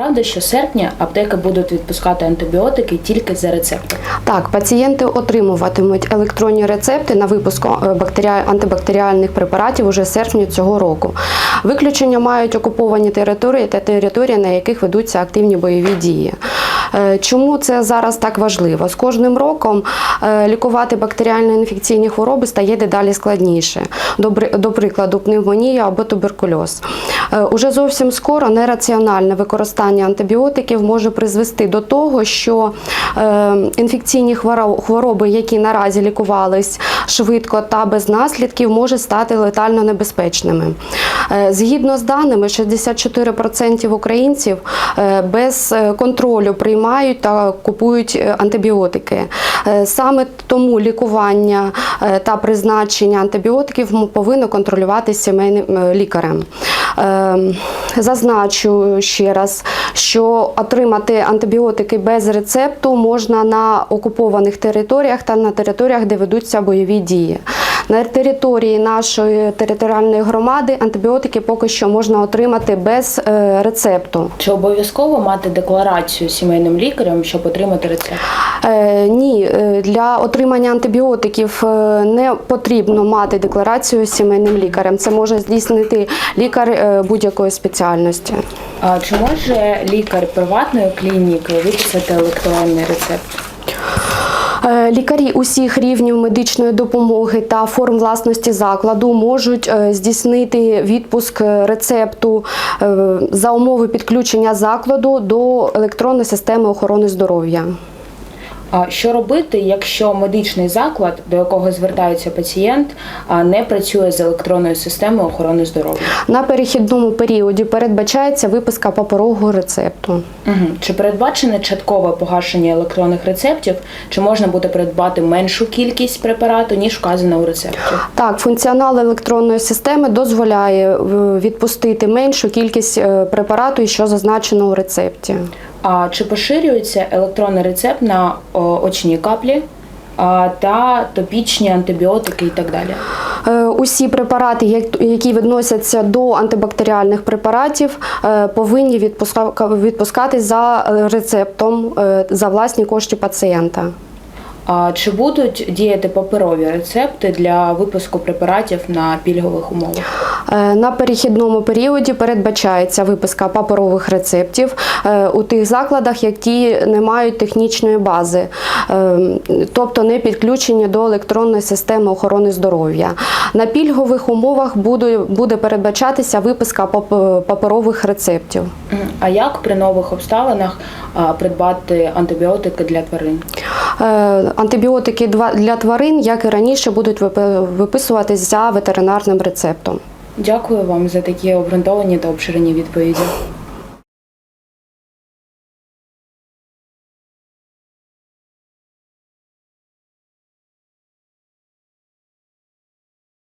Правда, що серпня аптеки будуть відпускати антибіотики тільки за рецептом. Так, пацієнти отримуватимуть електронні рецепти на випуск е, антибактеріальних препаратів уже серпня цього року. Виключення мають окуповані території та території, на яких ведуться активні бойові дії. Е, Чому це зараз так важливо? З кожним роком е, лікувати бактеріально-інфекційні хвороби стає дедалі складніше. До, прикладу, пневмонія або туберкульоз. Уже зовсім скоро нераціональне використання антибіотиків може призвести до того, що е, інфекційні хворо- хвороби, які наразі лікувались швидко та без наслідків, можуть стати летально небезпечними. Е, Згідно з даними, 64% українців е, без контролю приймають та купують антибіотики. Саме тому лікування та призначення антибіотиків повинно контролюватися сімейним лікарем. Е, Зазначу ще раз, що отримати антибіотики без рецепту можна на окупованих територіях та на територіях, де ведуться бойові дії. На території нашої територіальної громади антибіотики поки що можна отримати без е, рецепту. Чи обов'язково мати декларацію сімейним лікарем, щоб отримати рецепт? Е, ні, е, для отримання антибіотиків не потрібно мати декларацію сімейним лікарем. Це може здійснити лікар будь-якої спеціальності. А чи може лікар приватної клініки виписати електронний рецепт? Е, Лікарі усіх рівнів медичної допомоги та форм власності закладу можуть е, здійснити відпуск рецепту е, за умови підключення закладу до електронної системи охорони здоров'я. Що робити, якщо медичний заклад, до якого звертається пацієнт, не працює з електронною системою охорони здоров'я? На перехідному періоді передбачається виписка паперового рецепту. Угу. Чи передбачене часткове погашення електронних рецептів, чи можна буде придбати меншу кількість препарату, ніж вказано у рецепті? Так, функціонал електронної системи дозволяє е, відпустити меншу кількість е, препарату, що зазначено у рецепті. А чи поширюється електронний рецепт на очні каплі та топічні антибіотики і так далі? Е, Усі препарати, як- які відносяться до антибактеріальних препаратів, е, повинні відпуска- відпускатись за рецептом е, за власні кошти пацієнта. А чи будуть діяти паперові рецепти для випуску препаратів на пільгових умовах? Е, На перехідному періоді передбачається виписка паперових рецептів е, у тих закладах, які не мають технічної бази, е, тобто не підключені до електронної системи охорони здоров'я. На пільгових умовах буде, передбачатися виписка пап- паперових рецептів. А як при нових обставинах придбати антибіотики для тварин? Е, Антибіотики для тварин, як і раніше, будуть випи- виписуватись за ветеринарним рецептом. Дякую вам за такі обґрунтовані та обширені відповіді.